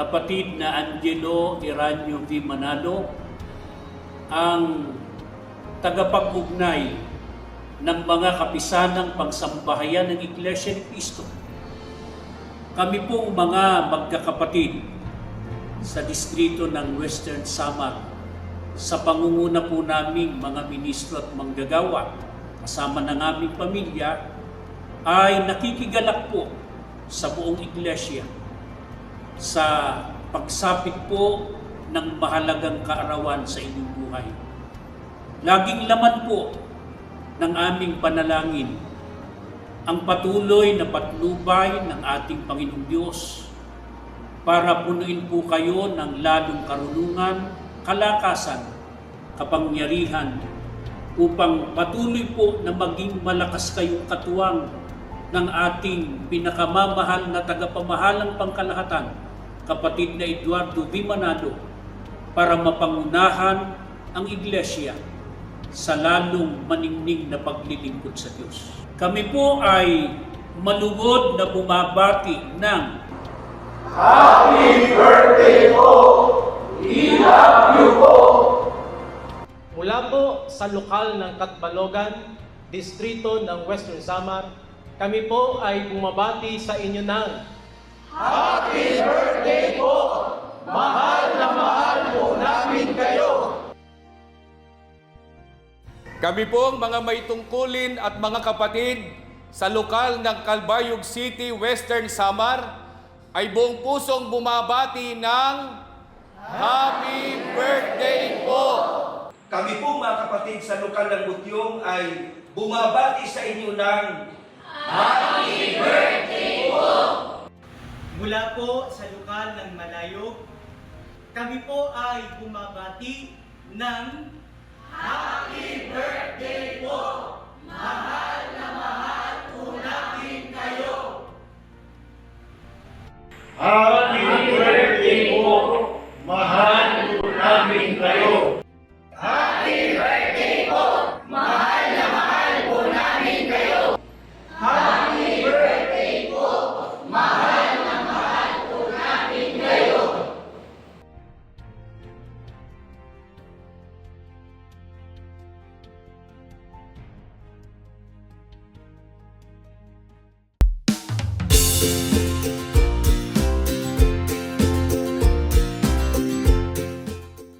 kapatid na Angelo Iranio V. Manalo, ang tagapag-ugnay ng mga kapisanang pangsambahayan ng Iglesia ni Cristo. Kami pong mga magkakapatid sa distrito ng Western Samar sa pangunguna po naming mga ministro at manggagawa kasama ng aming pamilya ay nakikigalak po sa buong iglesia sa pagsapit po ng mahalagang kaarawan sa inyong buhay. Laging laman po ng aming panalangin ang patuloy na patnubay ng ating Panginoong Diyos para punuin po kayo ng lalong karunungan, kalakasan, kapangyarihan upang patuloy po na maging malakas kayong katuwang ng ating pinakamamahal na tagapamahalang pangkalahatan, kapatid na Eduardo V. Manalo, para mapangunahan ang iglesia sa lalong maningning na paglilingkod sa Diyos. Kami po ay malugod na bumabati ng Mula po sa lokal ng Katbalogan, distrito ng Western Samar, kami po ay bumabati sa inyo ng Kami pong mga may tungkulin at mga kapatid sa lokal ng Calbayog City, Western Samar ay buong pusong bumabati ng Happy Birthday po! Kami po mga kapatid sa lokal ng Butyong ay bumabati sa inyo ng Mula po sa lokal ng Malayog, kami po ay bumabati ng Happy